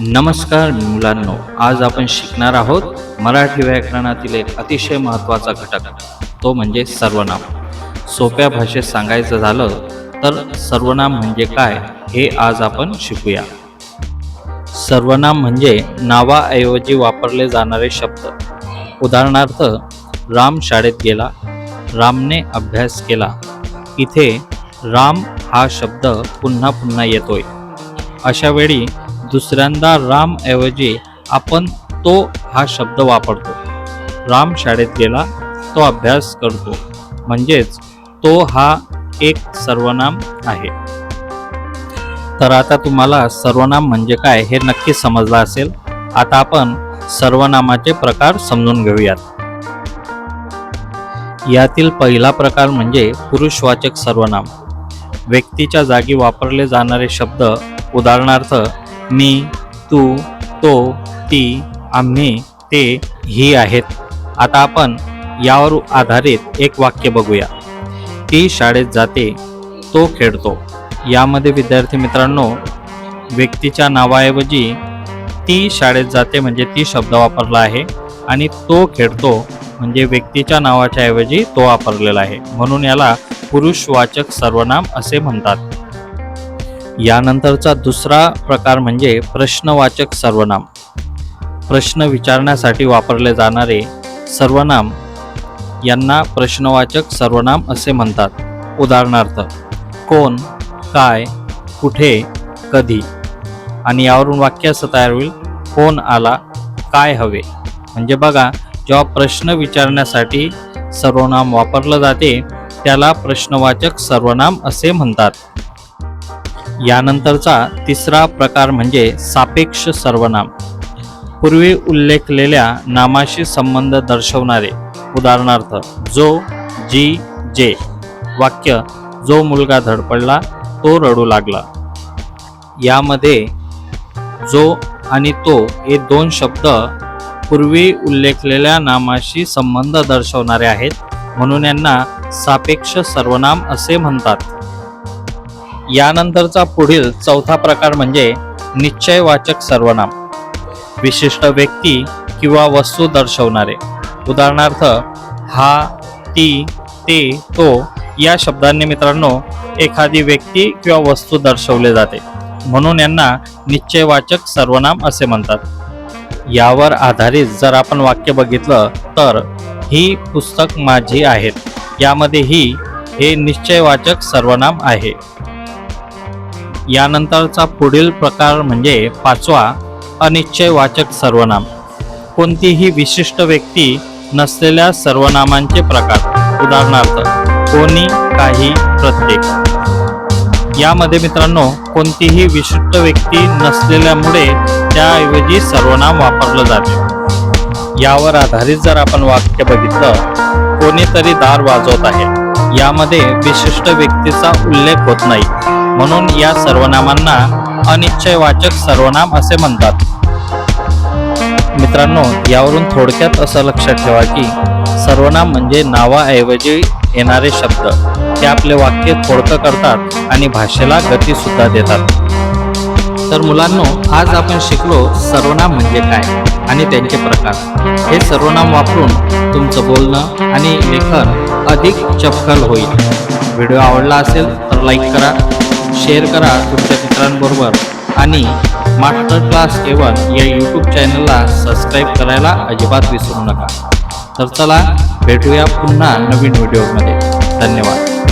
नमस्कार मुलांनो आज आपण शिकणार आहोत मराठी व्याकरणातील एक अतिशय महत्त्वाचा घटक तो म्हणजे सर्वनाम. सोप्या भाषेत सांगायचं झालं तर सर्वनाम म्हणजे काय हे आज आपण शिकूया. सर्वनाम म्हणजे नावाऐवजी वापरले जाणारे शब्द. उदाहरणार्थ राम शाळेत गेला रामने अभ्यास केला. इथे राम हा शब्द पुन्हा पुन्हा येतोय. अशावेळी दुसऱ्यांदा राम ऐवजी आपण तो हा शब्द वापरतो. राम शाळेत गेला तो अभ्यास करतो. म्हणजेच तो हा एक सर्वनाम आहे. तर आता तुम्हाला सर्वनाम म्हणजे काय हे नक्की समजलं असेल? आता आपण सर्वनामाचे प्रकार समजून घेऊयात. यातील पहिला प्रकार म्हणजे पुरुषवाचक सर्वनाम. व्यक्तीच्या जागी वापरले जाणारे शब्द उदाहरणार्थ मी तू तो ती आम्ही ते ही आहेत. आता आपण यावर आधारित एक वाक्य बघूया. ती शाळेत जाते तो खेळतो. यामध्ये विद्यार्थी मित्रांनो व्यक्तीच्या नावाऐवजी ती शाळेत जाते म्हणजे ती शब्द वापरला आहे आणि तो खेळतो म्हणजे व्यक्तीच्या नावाच्या ऐवजी तो वापरलेला आहे. म्हणून याला पुरुषवाचक सर्वनाम असे म्हणतात. यानंतरचा दुसरा प्रकार म्हणजे प्रश्नवाचक सर्वनाम. प्रश्न विचारण्यासाठी वापरले जाणारे सर्वनाम यांना प्रश्नवाचक सर्वनाम असे म्हणतात. उदाहरणार्थ कोण काय कुठे कधी? आणि यावरून वाक्य असं तयार होईल कोण आला काय हवे? म्हणजे बघा जेव्हा प्रश्न विचारण्यासाठी सर्वनाम वापरलं जाते त्याला प्रश्नवाचक सर्वनाम असे म्हणतात. यानंतरचा तिसरा प्रकार म्हणजे सापेक्ष सर्वनाम. पूर्वी उल्लेखलेल्या नामाशी संबंध दर्शवणारे उदाहरणार्थ जो जी जे वाक्य जो मुलगा धडपडला तो रडू लागला. यामध्ये जो आणि तो हे दोन शब्द पूर्वी उल्लेखलेल्या नामाशी संबंध दर्शवणारे आहेत म्हणून यांना सापेक्ष सर्वनाम असे म्हणतात. यानंतरचा पुढील चौथा प्रकार म्हणजे निश्चयवाचक सर्वनाम. विशिष्ट व्यक्ती किंवा वस्तू दर्शवणारे. उदाहरणार्थ हा ती ते तो या शब्दांनी मित्रांनो एखादी व्यक्ती किंवा वस्तू दर्शवले जाते. म्हणून यांना निश्चयवाचक सर्वनाम असे म्हणतात. यावर आधारित जर आपण वाक्य बघितलं तर ही पुस्तक माझी आहेत यामध्ये ही हे निश्चयवाचक सर्वनाम आहे. यानंतरचा पुढील प्रकार म्हणजे पाचवा अनिश्चयवाचक सर्वनाम. कोणतीही विशिष्ट व्यक्ती नसलेल्या सर्वनामांचे प्रकार. उदाहरणार्थ कोणी काही प्रत्येक. यामध्ये मित्रांनो कोणतीही विशिष्ट व्यक्ती नसलेल्यामुळे त्याऐवजी सर्वनाम वापरलं जाते. यावर आधारित जर आपण वाक्य बघितलं कोणीतरी दार वाजवत आहे. यामध्ये विशिष्ट व्यक्तीचा उल्लेख होत नाही. म्हणून या सर्वनामांना अनिश्चयवाचक सर्वनाम असे म्हणतात. मित्रांनो यावरून थोडक्यात असं लक्षात ठेवा की सर्वनाम म्हणजे नावाऐवजी येणारे शब्द. ते आपले वाक्य थोडकं करतात आणि भाषेला गती सुद्धा देतात. तर मुलांनो आज आपण शिकलो सर्वनाम म्हणजे काय आणि त्यांचे प्रकार. हे सर्वनाम वापरून तुमचं बोलणं आणि लेखन अधिक चपखल होईल. व्हिडिओ आवडला असेल तर लाईक करा शेअर करा तुमच्या मित्रांबरोबर. आणि मास्टर क्लास एवन या यूट्यूब चॅनलला सबस्क्राईब करायला अजिबात विसरू नका. तर चला भेटूया पुन्हा नवीन व्हिडिओमध्ये धन्यवाद.